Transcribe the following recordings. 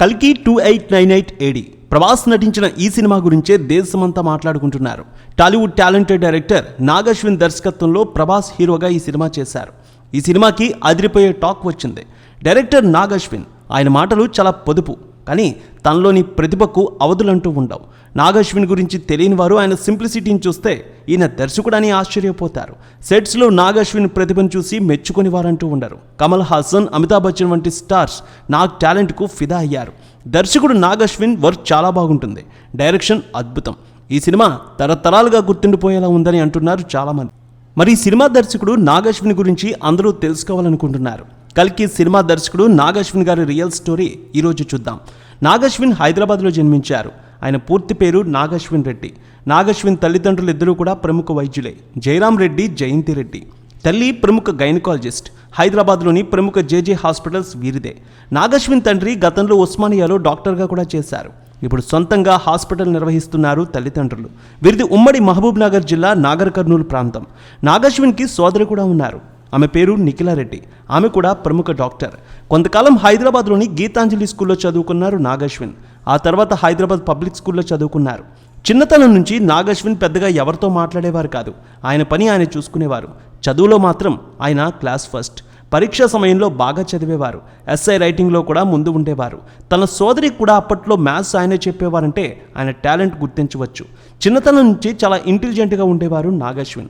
కల్కి two eight nine eight A D Prabhas నటించిన ఈ సినిమా గురించే దేశమంతా మాట్లాడుకుంటున్నారు. టాలీవుడ్ టాలెంటెడ్ డైరెక్టర్ నాగశ్విన్ దర్శకత్వంలో ప్రభాస్ హీరోగా ఈ సినిమా చేశారు. ఈ సినిమాకి అదిరిపోయే టాక్ వచ్చింది. డైరెక్టర్ నాగశ్విన్ ఆయన మాటలు చాలా పొదుపు. కానీ తనలోని ప్రతిభకు అవధులంటూ ఉండవు. నాగశ్విన్ గురించి తెలియని వారు ఆయన సింప్లిసిటీని చూస్తే ఈయన దర్శకుడని ఆశ్చర్యపోతారు. సెట్స్లో నాగశ్విన్ ప్రతిభను చూసి మెచ్చుకుని వారంటూ ఉండరు. కమల్ హాసన్ అమితాబ్ బచ్చన్ వంటి స్టార్స్ నాగ్ టాలెంట్కు ఫిదా అయ్యారు. దర్శకుడు నాగశ్విన్ వర్క్ చాలా బాగుంటుంది. డైరెక్షన్ అద్భుతం. ఈ సినిమా తరతరాలుగా గుర్తుండిపోయేలా ఉందని అంటున్నారు చాలామంది. మరి ఈ సినిమా దర్శకుడు నాగశ్విన్ గురించి అందరూ తెలుసుకోవాలనుకుంటున్నారు. కల్కి సినిమా దర్శకుడు నాగశ్విన్ గారి రియల్ స్టోరీ ఈరోజు చూద్దాం. నాగశ్విన్ హైదరాబాద్లో జన్మించారు. ఆయన పూర్తి పేరు నాగశ్విన్ రెడ్డి. నాగశ్విన్ తల్లిదండ్రులు ఇద్దరూ కూడా ప్రముఖ వైద్యులే. జయరాం రెడ్డి జయంతి రెడ్డి. తల్లి ప్రముఖ గైనకాలజిస్ట్. హైదరాబాద్లోని ప్రముఖ జేజే హాస్పిటల్స్ వీరిదే. నాగశ్విన్ తండ్రి గతంలో ఉస్మానియాలో డాక్టర్గా కూడా చేశారు. ఇప్పుడు సొంతంగా హాస్పిటల్ నిర్వహిస్తున్నారు తల్లిదండ్రులు. వీరిది ఉమ్మడి మహబూబ్ నగర్ జిల్లా నాగర్ కర్నూలు ప్రాంతం. నాగశ్విన్కి సోదరు కూడా ఉన్నారు. ఆమె పేరు నిఖిలారెడ్డి. ఆమె కూడా ప్రముఖ డాక్టర్. కొంతకాలం హైదరాబాద్లోని గీతాంజలి స్కూల్లో చదువుకున్నారు నాగశ్విన్. ఆ తర్వాత హైదరాబాద్ పబ్లిక్ స్కూల్లో చదువుకున్నారు. చిన్నతనం నుంచి నాగశ్విన్ పెద్దగా ఎవరితో మాట్లాడేవారు కాదు. ఆయన పని ఆయన చూసుకునేవారు. చదువులో మాత్రం ఆయన క్లాస్ ఫస్ట్. పరీక్ష సమయంలో బాగా చదివేవారు. ఎస్ఐ రైటింగ్లో కూడా ముందు ఉండేవారు. తన సోదరికి కూడా అప్పట్లో మ్యాథ్స్ ఆయనే చెప్పేవారంటే ఆయన టాలెంట్ గుర్తించవచ్చు. చిన్నతనం నుంచి చాలా ఇంటెలిజెంట్గా ఉండేవారు నాగశ్విన్.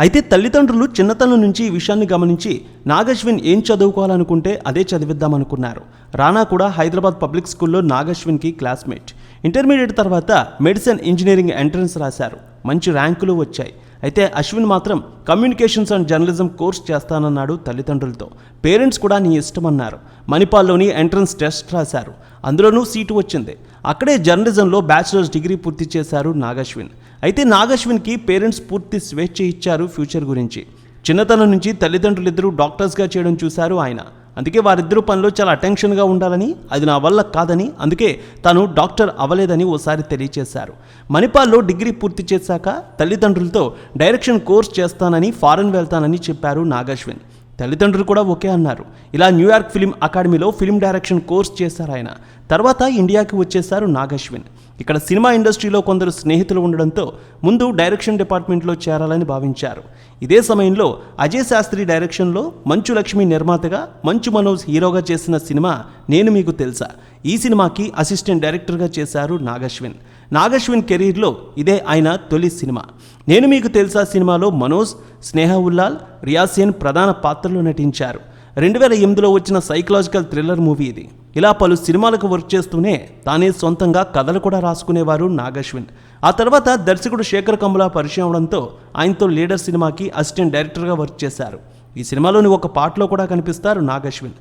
అయితే తల్లిదండ్రులు చిన్నతనం నుంచి ఈ విషయాన్ని గమనించి నాగశ్విన్ ఏం చదువుకోవాలనుకుంటే అదే చదివిద్దామనుకున్నారు. రానా కూడా హైదరాబాద్ పబ్లిక్ స్కూల్లో నాగశ్విన్కి క్లాస్మేట్. ఇంటర్మీడియట్ తర్వాత మెడిసిన్ ఇంజనీరింగ్ ఎంట్రన్స్ రాశారు. మంచి ర్యాంకులు వచ్చాయి. అయితే అశ్విన్ మాత్రం కమ్యూనికేషన్స్ అండ్ జర్నలిజం కోర్స్ చేస్తానన్నాడు తల్లిదండ్రులతో. పేరెంట్స్ కూడా నీ ఇష్టమన్నారు. మణిపాల్లోని ఎంట్రన్స్ టెస్ట్ రాశారు. అందులోనూ సీటు వచ్చింది. అక్కడే జర్నలిజంలో బ్యాచిలర్స్ డిగ్రీ పూర్తి చేశారు నాగశ్విన్. అయితే నాగశ్విన్కి పేరెంట్స్ పూర్తి స్వేచ్ఛ ఇచ్చారు ఫ్యూచర్ గురించి. చిన్నతనం నుంచి తల్లిదండ్రులిద్దరూ డాక్టర్స్గా చేయడం చూశారు ఆయన. అందుకే వారిద్దరూ పనిలో చాలా అటెన్షన్గా ఉండాలని అది నా వల్ల కాదని అందుకే తాను డాక్టర్ అవ్వలేదని ఓసారి తెలియచేశారు. మణిపాల్లో డిగ్రీ పూర్తి చేశాక తల్లిదండ్రులతో డైరెక్షన్ కోర్స్ చేస్తానని ఫారెన్ వెళ్తానని చెప్పారు నాగశ్విన్. తల్లిదండ్రులు కూడా ఓకే అన్నారు. ఇలా న్యూయార్క్ ఫిలిం అకాడమీలో ఫిలిం డైరెక్షన్ కోర్స్ చేశారు ఆయన. తర్వాత ఇండియాకి వచ్చేశారు నాగశ్విన్. ఇక్కడ సినిమా ఇండస్ట్రీలో కొందరు స్నేహితులు ఉండడంతో ముందు డైరెక్షన్ డిపార్ట్మెంట్లో చేరాలని భావించారు. ఇదే సమయంలో అజయ్ శాస్త్రి డైరెక్షన్లో మంచు లక్ష్మి నిర్మాతగా మంచు మనోజ్ హీరోగా చేసిన సినిమా నేను మీకు తెలుసా. ఈ సినిమాకి అసిస్టెంట్ డైరెక్టర్గా చేశారు నాగశ్విన్. నాగశ్విన్ కెరీర్లో ఇదే ఆయన తొలి సినిమా. నేను మీకు తెలుసా సినిమాలో మనోజ్ స్నేహ ఉల్లాల్ రియాసేన్ ప్రధాన పాత్రలో నటించారు. రెండు వేల ఎనిమిదిలో వచ్చిన సైకలాజికల్ థ్రిల్లర్ మూవీ ఇది. ఇలా పలు సినిమాలకు వర్క్ చేస్తూనే తానే సొంతంగా కథలు కూడా రాసుకునేవారు నాగశ్విన్. ఆ తర్వాత దర్శకుడు శేఖర్ కమ్ముల పరిచయం అవడంతో ఆయనతో లీడర్ సినిమాకి అసిస్టెంట్ డైరెక్టర్గా వర్క్ చేశారు. ఈ సినిమాలోని ఒక పాటలో కూడా కనిపిస్తారు నాగశ్విన్.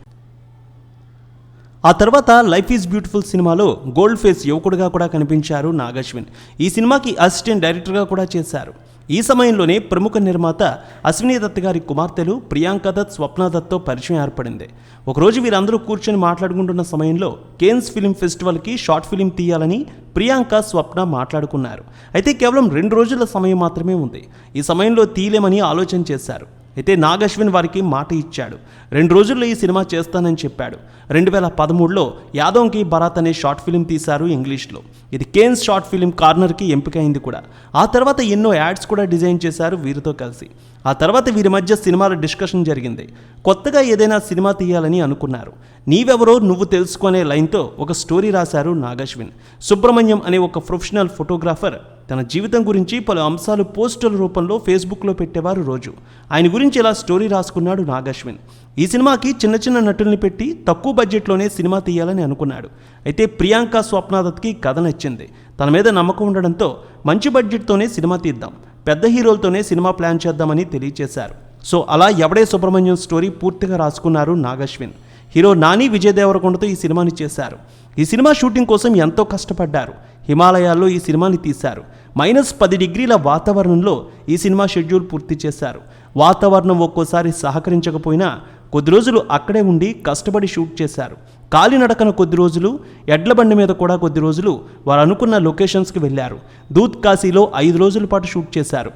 ఆ తర్వాత లైఫ్ ఈజ్ బ్యూటిఫుల్ సినిమాలో గోల్డ్ ఫేస్ యువకుడిగా కూడా కనిపించారు నాగశ్విన్. ఈ సినిమాకి అసిస్టెంట్ డైరెక్టర్గా కూడా చేశారు. ఈ సమయంలోనే ప్రముఖ నిర్మాత అశ్విని దత్ గారి కుమార్తెలు ప్రియాంక దత్ స్వప్న దత్తో పరిచయం ఏర్పడింది. ఒకరోజు వీరందరూ కూర్చొని మాట్లాడుకుంటున్న సమయంలో కేన్స్ ఫిలిం ఫెస్టివల్కి షార్ట్ ఫిలిం తీయాలని ప్రియాంక స్వప్న మాట్లాడుకున్నారు. అయితే కేవలం రెండు రోజుల సమయం మాత్రమే ఉంది. ఈ సమయంలో తీయలేమని ఆలోచన చేశారు. అయితే నాగశ్విన్ వారికి మాట ఇచ్చాడు. రెండు రోజుల్లో ఈ సినిమా చేస్తానని చెప్పాడు. రెండు వేల పదమూడులో యాదవ్కి భరత్ అనే షార్ట్ ఫిలిం తీశారు ఇంగ్లీష్లో. ఇది కేన్స్ షార్ట్ ఫిలిం కార్నర్కి ఎంపికైంది కూడా. ఆ తర్వాత ఎన్నో యాడ్స్ కూడా డిజైన్ చేశారు వీరితో కలిసి. ఆ తర్వాత వీరి మధ్య సినిమాల డిస్కషన్ జరిగింది. కొత్తగా ఏదైనా సినిమా తీయాలని అనుకున్నారు. నీవెవరో నువ్వు తెలుసుకునే లైన్తో ఒక స్టోరీ రాశారు నాగశ్విన్. సుబ్రహ్మణ్యం అనే ఒక ప్రొఫెషనల్ ఫోటోగ్రాఫర్ తన జీవితం గురించి పలు అంశాలు పోస్టుల రూపంలో ఫేస్బుక్లో పెట్టేవారు రోజు. ఆయన గురించి ఇలా స్టోరీ రాసుకున్నాడు నాగశ్విన్. ఈ సినిమాకి చిన్న చిన్న నటుల్ని పెట్టి తక్కువ బడ్జెట్లోనే సినిమా తీయాలని అనుకున్నాడు. అయితే ప్రియాంక స్వప్నాదత్కి కథ నచ్చింది. తన మీద నమ్మకం ఉండడంతో మంచి బడ్జెట్తోనే సినిమా తీద్దాం పెద్ద హీరోలతోనే సినిమా ప్లాన్ చేద్దామని తెలియజేశారు సో అలా ఎవడే సుబ్రహ్మణ్యం స్టోరీ పూర్తిగా రాసుకున్నారు నాగశ్విన్. హీరో నాని విజయ్ దేవరకొండతో ఈ సినిమాని చేశారు. ఈ సినిమా షూటింగ్ కోసం ఎంతో కష్టపడ్డారు. హిమాలయాల్లో ఈ సినిమాని తీశారు. మైనస్ పది డిగ్రీల వాతావరణంలో ఈ సినిమా షెడ్యూల్ పూర్తి చేశారు. వాతావరణం ఒక్కోసారి సహకరించకపోయినా కొద్ది రోజులు అక్కడే ఉండి కష్టపడి షూట్ చేశారు. కాలినడకన కొద్ది రోజులు ఎడ్ల బండి మీద కూడా కొద్ది రోజులు వారు అనుకున్న లొకేషన్స్కి వెళ్ళారు. దూత్ కాశీలో ఐదు రోజుల పాటు షూట్ చేశారు.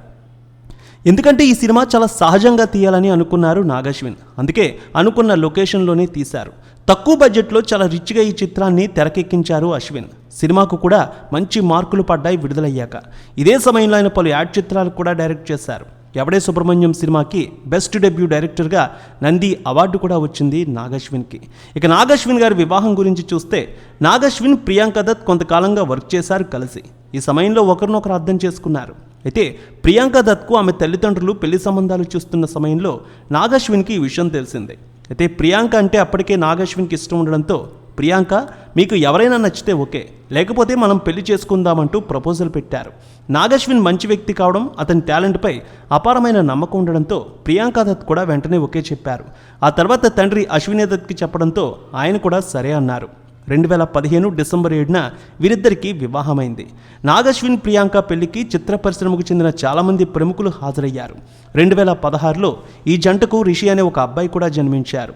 ఎందుకంటే ఈ సినిమా చాలా సహజంగా తీయాలని అనుకున్నారు నాగశ్విన్. అందుకే అనుకున్న లొకేషన్లోనే తీశారు. తక్కువ బడ్జెట్లో చాలా రిచ్గా ఈ చిత్రాన్ని తెరకెక్కించారు అశ్విన్. సినిమాకు కూడా మంచి మార్కులు పడ్డాయి విడుదలయ్యాక. ఇదే సమయంలో ఆయన పలు యాడ్ చిత్రాలు కూడా డైరెక్ట్ చేశారు. ఎవడే సుబ్రహ్మణ్యం సినిమాకి బెస్ట్ డెబ్యూ డైరెక్టర్గా నంది అవార్డు కూడా వచ్చింది నాగశ్విన్కి. ఇక నాగశ్విన్ గారి వివాహం గురించి చూస్తే నాగశ్విన్ ప్రియాంక దత్ కొంతకాలంగా వర్క్ చేశారు కలిసి. ఈ సమయంలో ఒకరినొకరు అర్థం చేసుకున్నారు. అయితే ప్రియాంక దత్కు ఆమె తల్లిదండ్రులు పెళ్ళి సంబంధాలు చూస్తున్న సమయంలో నాగశ్విన్కి ఈ విషయం తెలిసిందే. అయితే ప్రియాంక అంటే అప్పటికే నాగశ్విన్కి ఇష్టం ఉండడంతో ప్రియాంక మీకు ఎవరైనా నచ్చితే ఓకే లేకపోతే మనం పెళ్ళి చేసుకుందామంటూ ప్రపోజల్ పెట్టారు. నాగశ్విన్ మంచి వ్యక్తి కావడం అతని టాలెంట్పై అపారమైన నమ్మకం ఉండడంతో ప్రియాంక దత్ కూడా వెంటనే ఓకే చెప్పారు. ఆ తర్వాత తండ్రి అశ్వినీ దత్కి చెప్పడంతో ఆయన కూడా సరే అన్నారు. రెండు వేల పదిహేను డిసెంబర్ ఏడున వీరిద్దరికీ వివాహమైంది. నాగశ్విన్ ప్రియాంక పెళ్ళికి చిత్ర పరిశ్రమకు చెందిన చాలామంది ప్రముఖులు హాజరయ్యారు. రెండు వేల పదహారులో ఈ జంటకు రిషి అనే ఒక అబ్బాయి కూడా జన్మించారు.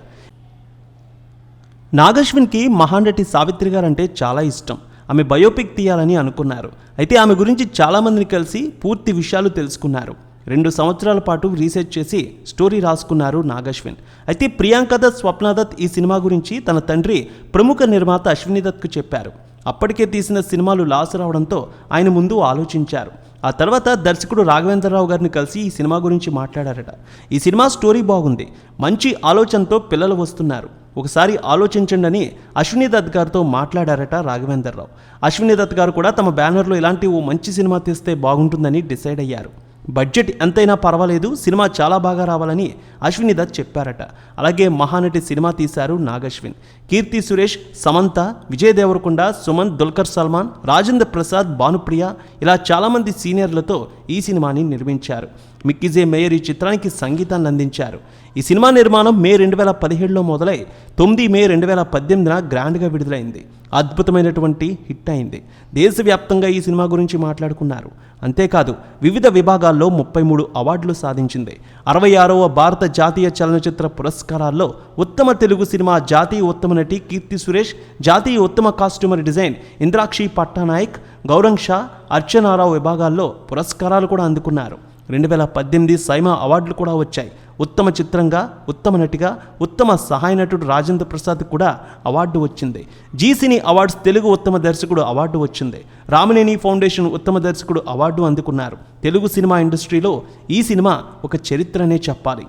నాగశ్విన్కి మహానటి సావిత్రి గారంటే చాలా ఇష్టం. ఆమె బయోపిక్ తీయాలని అనుకున్నారు. అయితే ఆమె గురించి చాలామందిని కలిసి పూర్తి విషయాలు తెలుసుకున్నారు. రెండు సంవత్సరాల పాటు రీసెర్చ్ చేసి స్టోరీ రాసుకున్నారు నాగశ్విన్. అయితే ప్రియాంక దత్ స్వప్న దత్ ఈ సినిమా గురించి తన తండ్రి ప్రముఖ నిర్మాత అశ్విని దత్కు చెప్పారు. అప్పటికే తీసిన సినిమాలు లాస్ రావడంతో ఆయన ముందు ఆలోచించారు. ఆ తర్వాత దర్శకుడు రాఘవేంద్రరావు గారిని కలిసి ఈ సినిమా గురించి మాట్లాడారట. ఈ సినిమా స్టోరీ బాగుంది. మంచి ఆలోచనతో పిల్లలు వస్తున్నారు. ఒకసారి ఆలోచించండి అని అశ్విని దత్ గారితో మాట్లాడారట రాఘవేంద్రరావు. అశ్విని దత్ గారు కూడా తమ బ్యానర్లో ఇలాంటి ఓ మంచి సినిమా తీస్తే బాగుంటుందని డిసైడ్ అయ్యారు. బడ్జెట్ ఎంతైనా పర్వాలేదు సినిమా చాలా బాగా రావాలని అశ్విని దత్ చెప్పారట. అలాగే మహానటి సినిమా తీశారు నాగశ్విన్. కీర్తి సురేష్ సమంత విజయ్ దేవరకొండ సుమంత్ దుల్కర్ సల్మాన్ రాజేంద్ర ప్రసాద్ భానుప్రియ ఇలా చాలామంది సీనియర్లతో ఈ సినిమాని నిర్మించారు. మిక్కిజే మేయర్ ఈ చిత్రానికి సంగీతాన్ని అందించారు. ఈ సినిమా నిర్మాణం మే రెండు వేల పదిహేడులో మొదలై తొమ్మిది మే రెండు వేల పద్దెనిమిదిన గ్రాండ్గా విడుదలైంది. అద్భుతమైనటువంటి హిట్ అయింది. దేశవ్యాప్తంగా ఈ సినిమా గురించి మాట్లాడుకున్నారు. అంతేకాదు వివిధ విభాగాల్లో ముప్పై మూడు అవార్డులు సాధించింది. అరవై ఆరవ భారత జాతీయ చలనచిత్ర పురస్కారాల్లో ఉత్తమ తెలుగు సినిమా జాతీయ ఉత్తమ నటి కీర్తి సురేష్ జాతీయ ఉత్తమ కాస్ట్యూమర్ డిజైన్ ఇంద్రాక్షి పట్టానాయక్ గౌరంగ్ షా అర్చనారావు విభాగాల్లో పురస్కారాలు కూడా అందుకున్నారు. రెండు వేల పద్దెనిమిది సైమా అవార్డులు కూడా వచ్చాయి. ఉత్తమ చిత్రంగా ఉత్తమ నటిగా ఉత్తమ సహాయ నటుడు రాజేంద్ర ప్రసాద్ కూడా అవార్డు వచ్చింది. జీసిని అవార్డ్స్ తెలుగు ఉత్తమ దర్శకుడు అవార్డు వచ్చింది. రామనేని ఫౌండేషన్ ఉత్తమ దర్శకుడు అవార్డు అందుకున్నారు. తెలుగు సినిమా ఇండస్ట్రీలో ఈ సినిమా ఒక చరిత్రనే చెప్పాలి.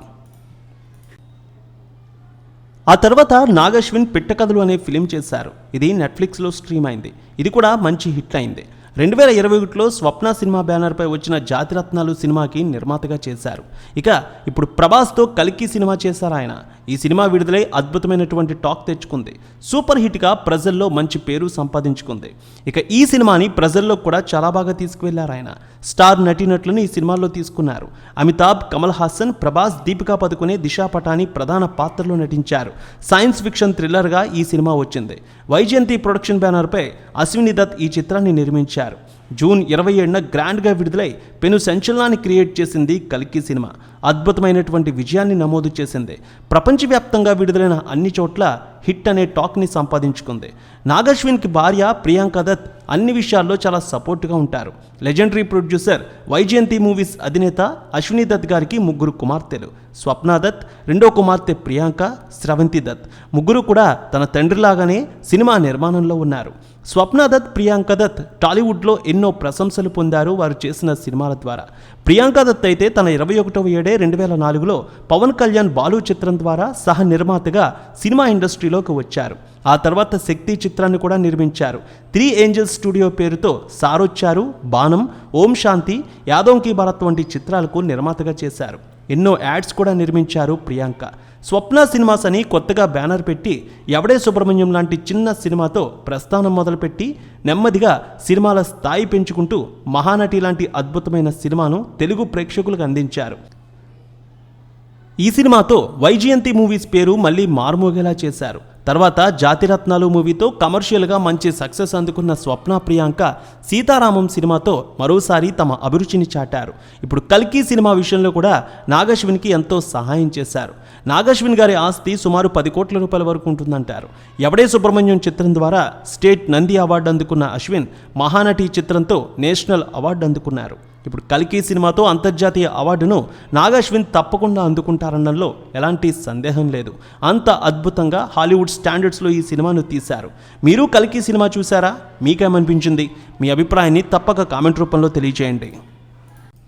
ఆ తర్వాత నాగశ్విన్ పిట్టకథలు అనే ఫిలిం చేశారు. ఇది నెట్ఫ్లిక్స్లో స్ట్రీమ్ అయింది. ఇది కూడా మంచి హిట్ అయింది. రెండు వేల ఇరవై ఒకటిలో స్వప్న సినిమా బ్యానర్పై వచ్చిన జాతిరత్నాలు సినిమాకి నిర్మాతగా చేశారు. ఇక ఇప్పుడు ప్రభాస్తో కల్కి సినిమా చేశారు ఆయన. ఈ సినిమా విడుదలై అద్భుతమైనటువంటి టాక్ తెచ్చుకుంది. సూపర్ హిట్గా ప్రజల్లో మంచి పేరు సంపాదించుకుంది. ఇక ఈ సినిమాని ప్రజల్లో కూడా చాలా బాగా తీసుకువెళ్ళారు ఆయన. స్టార్ నటీనటులను ఈ సినిమాల్లో తీసుకున్నారు. అమితాబ్ కమల్ హాసన్ ప్రభాస్ దీపికా పదుకునే దిశా పటాని ప్రధాన పాత్రలో నటించారు. సైన్స్ ఫిక్షన్ థ్రిల్లర్గా ఈ సినిమా వచ్చింది. వైజయంతి ప్రొడక్షన్ బ్యానర్పై అశ్విని దత్ ఈ చిత్రాన్ని నిర్మించారు. జూన్ ఇరవై ఏడున గ్రాండ్గా విడుదలై పెను సంచలనాన్ని క్రియేట్ చేసింది కల్కి సినిమా. అద్భుతమైనటువంటి విజయాన్ని నమోదు చేసింది. ప్రపంచవ్యాప్తంగా విడుదలైన అన్ని చోట్ల హిట్ అనే టాక్ని సంపాదించుకుంది. నాగశ్విన్కి భార్య ప్రియాంక దత్ అన్ని విషయాల్లో చాలా సపోర్ట్గా ఉంటారు. లెజెండరీ ప్రొడ్యూసర్ వైజయంతి మూవీస్ అధినేత అశ్విని దత్ గారికి ముగ్గురు కుమార్తెలు. స్వప్న దత్ రెండో కుమార్తె ప్రియాంక స్రవంతి దత్. ముగ్గురు కూడా తన తండ్రిలాగానే సినిమా నిర్మాణంలో ఉన్నారు. స్వప్న దత్ ప్రియాంక దత్ టాలీవుడ్లో ఎన్నో ప్రశంసలు పొందారు వారు చేసిన సినిమాల ద్వారా. ప్రియాంక దత్ అయితే తన ఇరవై ఒకటవ ఏడే రెండు వేల నాలుగులో పవన్ కళ్యాణ్ బాలు చిత్రం ద్వారా సహ నిర్మాతగా సినిమా ఇండస్ట్రీ ఇండస్ట్రీలోకి వచ్చారు. ఆ తర్వాత శక్తి చిత్రాన్ని కూడా నిర్మించారు. త్రీ ఏంజల్స్ స్టూడియో పేరుతో సారొచ్చారు బాణం ఓం శాంతి యాదవ్ భారత్ వంటి చిత్రాలకు నిర్మాతగా చేశారు. ఎన్నో యాడ్స్ కూడా నిర్మించారు ప్రియాంక. స్వప్న సినిమాస్ అని కొత్తగా బ్యానర్ పెట్టి ఎవడే సుబ్రహ్మణ్యం లాంటి చిన్న సినిమాతో ప్రస్థానం మొదలుపెట్టి నెమ్మదిగా సినిమాల స్థాయి పెంచుకుంటూ మహానటి లాంటి అద్భుతమైన సినిమాను తెలుగు ప్రేక్షకులకు అందించారు. ఈ సినిమాతో వైజయంతి మూవీస్ పేరు మళ్ళీ మారుమోగేలా చేశారు. తర్వాత జాతిరత్నాలు మూవీతో కమర్షియల్గా మంచి సక్సెస్ అందుకున్న స్వప్న ప్రియాంక సీతారామం సినిమాతో మరోసారి తమ అభిరుచిని చాటారు. ఇప్పుడు కల్కి సినిమా విషయంలో కూడా నాగశ్విన్కి ఎంతో సహాయం చేశారు. నాగశ్విన్ గారి ఆస్తి సుమారు పది కోట్ల రూపాయల వరకు ఉంటుందంటారు. ఎవడే సుబ్రహ్మణ్యం చిత్రం ద్వారా స్టేట్ నంది అవార్డు అందుకున్న అశ్విన్ మహానటి చిత్రంతో నేషనల్ అవార్డు అందుకున్నారు. ఇప్పుడు కల్కి సినిమాతో అంతర్జాతీయ అవార్డును నాగాశ్విన్ తప్పకుండా అందుకుంటారనడంలో ఎలాంటి సందేహం లేదు. అంత అద్భుతంగా హాలీవుడ్ స్టాండర్డ్స్లో ఈ సినిమాను తీశారు. మీరు కల్కి సినిమా చూసారా మీకేమనిపించింది? మీ అభిప్రాయాన్ని తప్పక కామెంట్ రూపంలో తెలియజేయండి.